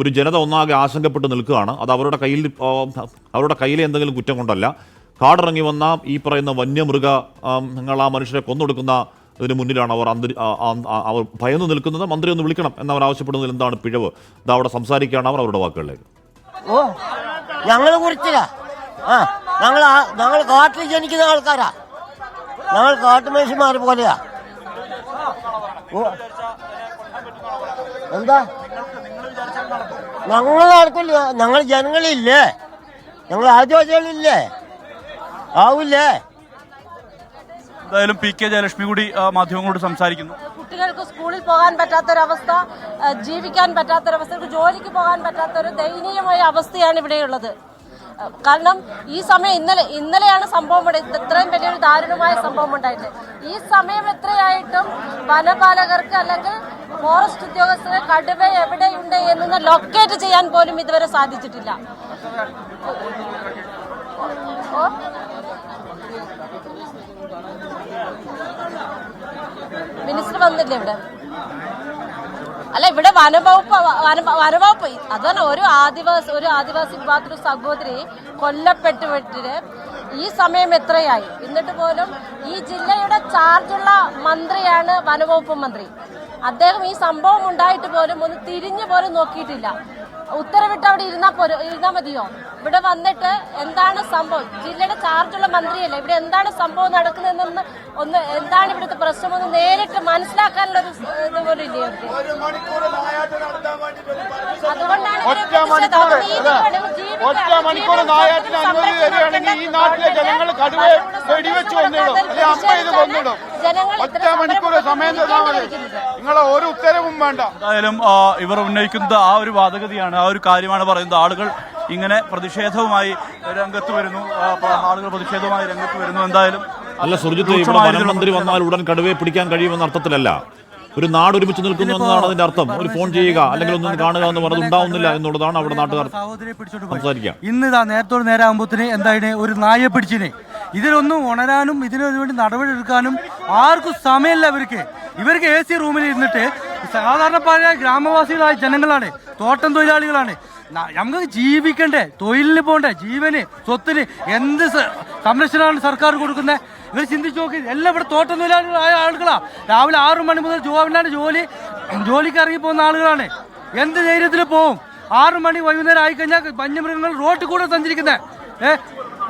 ഒരു ജനത ഒന്നാകെ ആശങ്കപ്പെട്ട് നിൽക്കുകയാണ്. അത് അവരുടെ കയ്യിൽ അവരുടെ കയ്യിലെ എന്തെങ്കിലും കുറ്റം കൊണ്ടല്ല. കാടിറങ്ങി വന്ന ഈ പറയുന്ന വന്യമൃഗ നിങ്ങൾ ആ മനുഷ്യരെ കൊന്നൊടുക്കുന്ന ഇതിന് മുന്നിലാണ് അവർ അന്തരി അവർ ഭയന്നു നിൽക്കുന്നത്. മന്ത്രി ഒന്ന് വിളിക്കണം എന്നവർ ആവശ്യപ്പെടുന്നതിൽ എന്താണ് പിഴവ്? ഇത് അവിടെ സംസാരിക്കുകയാണ് അവർ അവരുടെ വാക്കുകളിലേക്ക്. ഓ ഞങ്ങളെ കുറിച്ചില്ല ആ ഞങ്ങൾ ഞങ്ങൾ കാട്ടിൽ ജനിക്കുന്ന ആൾക്കാരാ. ഞങ്ങൾ കാട്ടുമനുഷ്യന്മാർ പോലെയാ. എന്താ? ഞങ്ങൾ നടക്കില്ല ഞങ്ങൾ ജനങ്ങളില്ലേ. ഞങ്ങൾ ആദിവാസികളില്ലേ. ആവില്ലേ. എന്തായാലും പി കെ ജയലക്ഷ്മി കൂടി ആ, മാധ്യമങ്ങളോട് സംസാരിക്കുന്നു. കുട്ടികൾക്ക് സ്കൂളിൽ പോകാൻ പറ്റാത്തൊരവസ്ഥ ജീവിക്കാൻ പറ്റാത്തൊരവസ്ഥ ഒരു ജോലിക്ക് പോകാൻ പറ്റാത്തൊരു ദയനീയമായ അവസ്ഥയാണ് ഇവിടെയുള്ളത്. കാരണം ഈ സമയം ഇന്നലെ ഇന്നലെയാണ് സംഭവം ഇത്രയും വലിയൊരു ദാരുണമായ സംഭവം ഉണ്ടായിട്ട് ഈ സമയം എത്രയായിട്ടും വനപാലകർക്ക് അല്ലെങ്കിൽ ഫോറസ്റ്റ് ഉദ്യോഗസ്ഥരെ കടുവ എവിടെയുണ്ട് എന്നൊന്ന് ലൊക്കേറ്റ് ചെയ്യാൻ പോലും ഇതുവരെ സാധിച്ചിട്ടില്ല. മിനിസ്റ്റർ വന്നില്ലേ ഇവിടെ? അല്ല ഇവിടെ വനവകുപ്പ് വന വനവകുപ്പ്. അതാണ് ഒരു ആദിവാസി ഒരു ആദിവാസി വിഭാഗത്തിലെ സഹോദരി കൊല്ലപ്പെട്ടു വിട്ടിട്ട് ഈ സമയം എത്രയായി? എന്നിട്ട് പോലും ഈ ജില്ലയുടെ ചാർജുള്ള മന്ത്രിയാണ് വനവകുപ്പ് മന്ത്രി. അദ്ദേഹം ഈ സംഭവം ഉണ്ടായിട്ട് പോലും ഒന്ന് തിരിഞ്ഞു പോലും നോക്കിയിട്ടില്ല. ഉത്തരവിട്ട് അവിടെ ഇരുന്നാ പോലും ഇരുന്നാ മതിയോ? ഇവിടെ വന്നിട്ട് എന്താണ് സംഭവം? ജില്ലയുടെ ചാർജുള്ള മന്ത്രിയല്ലേ? ഇവിടെ എന്താണ് സംഭവം നടക്കുന്നതെന്ന് ഒന്ന് എന്താണ് ഇവിടുത്തെ പ്രശ്നം? പ്രശ്നമെന്ന് നേരിട്ട് മനസ്സിലാക്കാനുള്ള ഒരു ഇത് പോലും ഇല്ലേ? അതുകൊണ്ടാണ് ഒറ്റ മണിക്കൂർ നായാട്ടിന് അനുമതി തരികയാണെങ്കിൽ ഈ നാട്ടിലെ ജനങ്ങൾ കടുവയെ വെടിവെച്ച് കൊന്നിടും. അല്ലെ അമ്മ ഇത് കൊന്നിടും. ജനങ്ങൾ ഒറ്റ മണിക്കൂർ സമയം തന്നാൽ മതി. നിങ്ങളെ ഒരു ഉത്തരവും വേണ്ട. എന്തായാലും ഇവർ ഉന്നയിക്കുന്നത് ആ ഒരു വാദഗതിയാണ്. ആ ഒരു കാര്യമാണ് പറയുന്നത്. ആളുകൾ ഇങ്ങനെ പ്രതിഷേധവുമായി രംഗത്ത് വരുന്നു. ആളുകൾ പ്രതിഷേധവുമായി രംഗത്ത് വരുന്നു. എന്തായാലും അല്ല സുർജിത്ത് ഇവിടെ വനമന്ത്രി വന്നാൽ ഉടൻ കടുവയെ പിടിക്കാൻ കഴിയുമെന്ന അർത്ഥത്തിലല്ല. ഒരു നാട് ഒരുമിച്ച് നിൽക്കുന്നു എന്നതാണ് അതിന്റെ അർത്ഥം. ഒരു ഫോൺ ചെയ്യുക അല്ലെങ്കിൽ ഒന്നും കാണുക എന്ന് പറഞ്ഞത് ഉണ്ടാവുന്നില്ല എന്നുള്ളതാണ് അവിടെ നാട്ടുകാർ ഇന്ന് ഇതാ നേരത്തോട് നേരെ ആകുമ്പോത്തിന് എന്തായിന് ഒരു നായെ പിടിച്ചിനെ. ഇതിനൊന്നും ഉണരാനും ഇതിനു വേണ്ടി നടപടി എടുക്കാനും ആർക്കും സമയമില്ല ഇവർക്ക്. ഇവർക്ക് എ സി റൂമിൽ ഇരുന്നിട്ട് സാധാരണക്കാരായ ഗ്രാമവാസികളായ ജനങ്ങളാണ് തോട്ടം തൊഴിലാളികളാണ്. നമുക്ക് ജീവിക്കണ്ടേ തൊഴിലിന് പോകണ്ടേ ജീവന് സ്വത്തിന് എന്ത് സംരക്ഷണമാണ് സർക്കാർ കൊടുക്കുന്നത് ഇവർ ചിന്തിച്ചു നോക്കി എല്ലാം ഇവിടെ തോട്ടം തൊഴിലാളികളായ ആളുകളാ. രാവിലെ ആറു മണി മുതൽ ജോബിനാണ് ജോലി ജോലിക്ക് ഇറങ്ങി പോകുന്ന ആളുകളാണ്. എന്ത് ധൈര്യത്തിൽ പോവും? ആറു മണി വൈകുന്നേരം ആയി കഴിഞ്ഞാൽ വന്യമൃഗങ്ങൾ റോട്ടിൽ കൂടെ സഞ്ചരിക്കുന്നത് ഏ?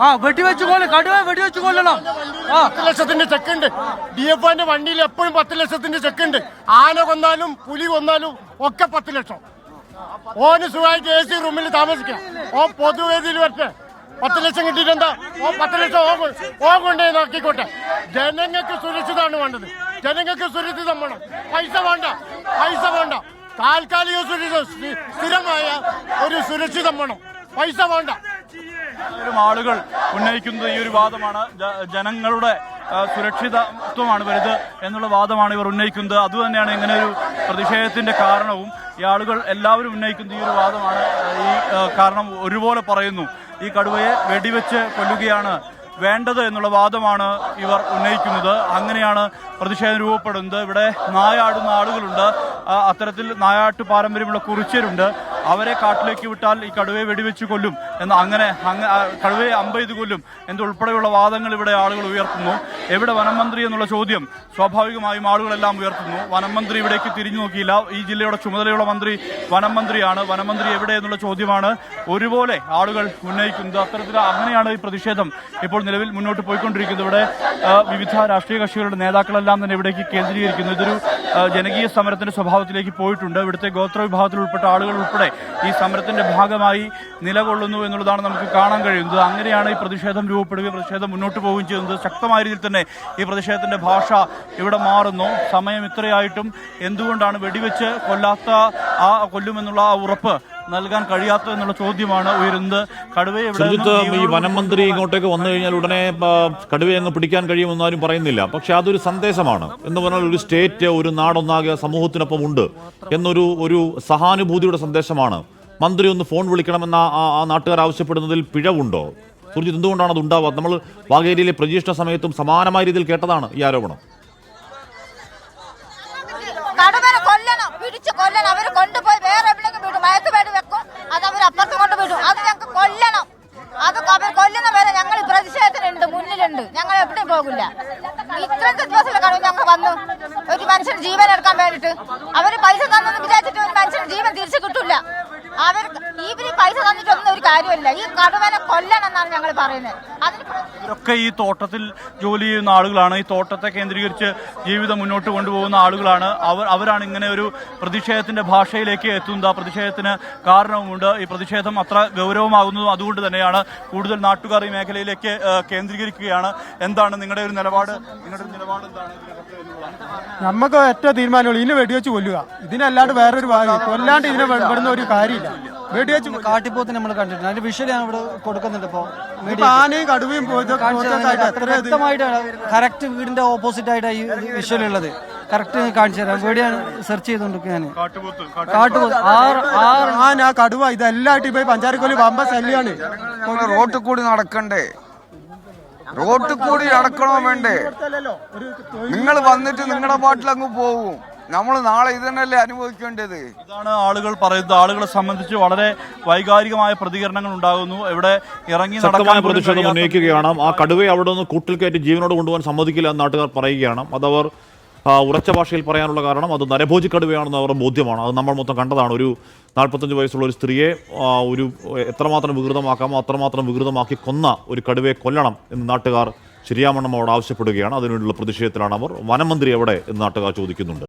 ആ വെടിവെച്ച് കൊല്ലും കടുവ വെടിവെച്ച് കൊല്ലണം. പത്ത് ലക്ഷത്തിന്റെ ചെക്കുണ്ട്. ഡി എഫ് വണ്ടിയിൽ എപ്പോഴും പത്ത് ലക്ഷത്തിന്റെ ചെക്ക് ഉണ്ട് ആന കൊന്നാലും പുലി കൊന്നാലും ഒക്കെ പത്ത് ലക്ഷം. ഓന് സുഖമായിട്ട് എ സി റൂമിൽ താമസിക്കാം. ഓ പൊതുവേദിയിൽ വരട്ടെ പത്ത് ലക്ഷം കിട്ടിയിട്ടുണ്ടോ ഓ പത്ത് ലക്ഷം ഓ ഓ കൊണ്ടേ നോക്കിക്കോട്ടെ. ജനങ്ങൾക്ക് സുരക്ഷിതമാണ് വേണ്ടത്. ജനങ്ങൾക്ക് സുരക്ഷിതം വേണം. പൈസ വേണ്ട. പൈസ വേണ്ട. താൽക്കാലിക സുരക്ഷിത സ്ഥി- സ്ഥിരമായ ഒരു സുരക്ഷിതം വേണം. പൈസ വേണ്ട. ആളുകൾ ഉന്നയിക്കുന്നത് ഈ ഒരു വാദമാണ്. ജനങ്ങളുടെ സുരക്ഷിതത്വമാണ് വലുത് എന്നുള്ള വാദമാണ് ഇവർ ഉന്നയിക്കുന്നത്. അതുതന്നെയാണ് ഇങ്ങനെ ഒരു പ്രതിഷേധത്തിന്റെ കാരണവും ഈ ആളുകൾ എല്ലാവരും ഉന്നയിക്കുന്ന ഈ ഒരു വാദമാണ്. ഈ കാരണം ഒരുപോലെ പറയുന്നു. ഈ കടുവയെ വെടിവെച്ച് കൊല്ലുകയാണ് വേണ്ടത് എന്നുള്ള വാദമാണ് ഇവർ ഉന്നയിക്കുന്നത്. അങ്ങനെയാണ് പ്രതിഷേധം രൂപപ്പെടുന്നത്. ഇവിടെ നായാടുന്ന ആളുകളുണ്ട്. അത്തരത്തിൽ നായാട്ട് പാരമ്പര്യമുള്ള കുറിച്യരുണ്ട്. അവരെ കാട്ടിലേക്ക് വിട്ടാൽ ഈ കടുവയെ വെടിവെച്ച് കൊല്ലും എന്ന് അങ്ങനെ കടുവയെ അമ്പെയ്ത് കൊല്ലും എന്നുൾപ്പെടെയുള്ള വാദങ്ങൾ ഇവിടെ ആളുകൾ ഉയർത്തുന്നു. എവിടെ വനം മന്ത്രി എന്നുള്ള ചോദ്യം സ്വാഭാവികമായും ആളുകളെല്ലാം ഉയർത്തുന്നു. വനം മന്ത്രി ഇവിടേക്ക് തിരിഞ്ഞു നോക്കിയില്ല. ഈ ജില്ലയുടെ ചുമതലയുള്ള മന്ത്രി വനം മന്ത്രിയാണ് വനം മന്ത്രി എവിടെ എന്നുള്ള ചോദ്യമാണ് ഒരുപോലെ ആളുകൾ ഉന്നയിക്കുന്നത്. അത്തരത്തിൽ അങ്ങനെയാണ് ഈ പ്രതിഷേധം ഇപ്പോൾ നിലവിൽ മുന്നോട്ട് പോയിക്കൊണ്ടിരിക്കുന്നത്. ഇവിടെ വിവിധ രാഷ്ട്രീയ കക്ഷികളുടെ നേതാക്കളെല്ലാം തന്നെ ഇവിടേക്ക് കേന്ദ്രീകരിക്കുന്നു. ഇതൊരു ജനകീയ സമരത്തിന്റെ സ്വഭാവത്തിലേക്ക് പോയിട്ടുണ്ട്. ഇവിടുത്തെ ഗോത്ര വിഭാഗത്തിൽ ഉൾപ്പെട്ട ആളുകൾ ഉൾപ്പെടെ ഈ സമരത്തിന്റെ ഭാഗമായി നിലകൊള്ളുന്നു എന്നുള്ളതാണ് നമുക്ക് കാണാൻ കഴിയുന്നത്. അങ്ങനെയാണ് ഈ പ്രതിഷേധം രൂപപ്പെടുകയും പ്രതിഷേധം മുന്നോട്ട് പോവുകയും ചെയ്യുന്നത്. ശക്തമായ രീതിയിൽ തന്നെ ഈ പ്രതിഷേധത്തിന്റെ ഭാഷ ഇവിടെ മാറുന്നു. സമയം ഇത്രയായിട്ടും എന്തുകൊണ്ടാണ് വെടിവെച്ച് കൊല്ലാത്ത ആ കൊല്ലുമെന്നുള്ള ആ ഉറപ്പ് നൽകാൻ കഴിയാത്തത് എന്നുള്ള ചോദ്യമാണ് ഉയരുന്നത്. കടുവയെ സുജിത്ത് ഈ വനമന്ത്രി വനം മന്ത്രി ഇങ്ങോട്ടേക്ക് വന്നു കഴിഞ്ഞാൽ ഉടനെ കടുവയെ അങ്ങ് പിടിക്കാൻ കഴിയുമെന്ന് ആരും പറയുന്നില്ല. പക്ഷെ അതൊരു സന്ദേശമാണ്. എന്ന് പറഞ്ഞാൽ ഒരു സ്റ്റേറ്റ് ഒരു നാടൊന്നാകെ സമൂഹത്തിനൊപ്പം ഉണ്ട് എന്നൊരു ഒരു സഹാനുഭൂതിയുടെ സന്ദേശമാണ്. മന്ത്രി ഒന്ന് ഫോൺ വിളിക്കണമെന്ന ആ- നാട്ടുകാർ ആവശ്യപ്പെടുന്നതിൽ പിഴവുണ്ടോ? സുർജിത്ത് എന്തുകൊണ്ടാണ് അത് ഉണ്ടാവാത്തത്? നമ്മൾ വാഗേരിയിലെ പ്രതീക്ഷ സമയത്തും സമാനമായ രീതിയിൽ കേട്ടതാണ് ഈ ആരോപണം. മയക്കുപേട് വെക്കും. അത് അവർ അപ്പുറത്ത് കൊണ്ട് വിടും. അത് ഞങ്ങൾക്ക് കൊല്ലണം. അത് അവർ കൊല്ലുന്ന വരെ ഞങ്ങൾ പ്രതിഷേധത്തിനുണ്ട് മുന്നിലുണ്ട്. ഞങ്ങൾ എവിടെയും പോകില്ല. ഇത്രത്തെ കാണും ഞങ്ങൾ വന്നു. ഒരു മനുഷ്യൻ ജീവൻ എടുക്കാൻ വേണ്ടിട്ട് അവർ പൈസ തന്നെന്ന് വിചാരിച്ചിട്ട് ഒരു മനുഷ്യൻ ജീവൻ തിരിച്ചു കിട്ടില്ല അവർ ഇവർ പൈസ തന്നിട്ടൊന്നും ഒരു കാര്യമില്ല ഈ കടുവനെ കൊല്ലണം എന്നാണ് ഞങ്ങൾ പറയുന്നത്. അതിന് ഇവരൊക്കെ ഈ തോട്ടത്തിൽ ജോലി ചെയ്യുന്ന ആളുകളാണ്. ഈ തോട്ടത്തെ കേന്ദ്രീകരിച്ച് ജീവിതം മുന്നോട്ട് കൊണ്ടുപോകുന്ന ആളുകളാണ്. അവർ അവരാണ് ഇങ്ങനെ ഒരു പ്രതിഷേധത്തിന്റെ ഭാഷയിലേക്ക് എത്തുന്നത്. ആ പ്രതിഷേധത്തിന് കാരണവുമുണ്ട്. ഈ പ്രതിഷേധം അത്ര ഗൗരവമാകുന്നതും അതുകൊണ്ട് തന്നെയാണ് കൂടുതൽ നാട്ടുകാർ ഈ മേഖലയിലേക്ക് കേന്ദ്രീകരിക്കുകയാണ്. എന്താണ് നിങ്ങളുടെ ഒരു നിലപാട്? നിങ്ങളുടെ നിലപാട് എന്താണ്? നമുക്ക് ഒറ്റ തീരുമാനമുള്ളൂ. ഇതിനെ വെടിവെച്ച് കൊല്ലുക. ഇതിനല്ലാണ്ട് വേറൊരു ഭാഗം കൊല്ലാണ്ട് ഇതിനെ പെടുന്ന ഒരു കാര്യമില്ല. വെടിവെച്ച് കാട്ടിപ്പോത്ത് നമ്മൾ കണ്ടിട്ടുണ്ട്. അതിന്റെ വിഷ്വൽ ഞാൻ ഇവിടെ കൊടുക്കുന്നുണ്ട് ഇപ്പോ. ആനയും കടുവയും വ്യക്തമായിട്ട് കറക്റ്റ് വീടിന്റെ ഓപ്പോസിറ്റ് ആയിട്ട് ഈ വിഷ്വൽ ഉള്ളത്. കറക്റ്റ് കാണിച്ചു തരാം. വീടിയാണ് സെർച്ച് ചെയ്തോണ്ട് ഞാൻ കാട്ടുപോത്ത്. ആന കടുവ ഇതെല്ലായിട്ട് ഇപ്പൊ പഞ്ചാരക്കോലി വമ്പ ശല്യാണ്. റോട്ടിൽ കൂടി നടക്കണ്ടേ? റോട്ടിൽ കൂടി നടക്കണോ വേണ്ടേ? നിങ്ങൾ വന്നിട്ട് നിങ്ങളുടെ പാട്ടിൽ അങ്ങ് പോകും നമ്മൾ നാളെ ഇത് തന്നെയല്ലേ അനുഭവിക്കേണ്ടത്? ഇതാണ് ആളുകൾ പറയുന്നത്. ആളുകളെ സംബന്ധിച്ച് വളരെ വൈകാരികമായ പ്രതികരണങ്ങൾ ഉണ്ടാകുന്നു. ഇവിടെ ഇറങ്ങി ശക്തമായ നടക്കാൻ പ്രതിഷേധം ഉന്നയിക്കുകയാണ്. ആ കടുവയെ അവിടെ നിന്ന് കൂട്ടിൽ കയറ്റി ജീവനോട് കൊണ്ടുപോകാൻ സമ്മതിക്കില്ല എന്ന് നാട്ടുകാർ പറയുകയാണ്. അതവർ ഉറച്ച ഭാഷയിൽ പറയാനുള്ള കാരണം അത് നരഭോജി കടുവയാണെന്ന് അവരുടെ ബോധ്യമാണ്. അത് നമ്മൾ മൊത്തം കണ്ടതാണ്. ഒരു നാൽപ്പത്തഞ്ച് വയസ്സുള്ള ഒരു സ്ത്രീയെ ഒരു എത്രമാത്രം വികൃതമാക്കാമോ അത്രമാത്രം വികൃതമാക്കി കൊന്ന ഒരു കടുവയെ കൊല്ലണം എന്ന് നാട്ടുകാർ ശരിയാമണ്ണം അവിടെ ആവശ്യപ്പെടുകയാണ്. അതിനുള്ള പ്രതിഷേധത്തിലാണ് അവർ. വനമന്ത്രി എവിടെ എന്ന് നാട്ടുകാർ ചോദിക്കുന്നുണ്ട്.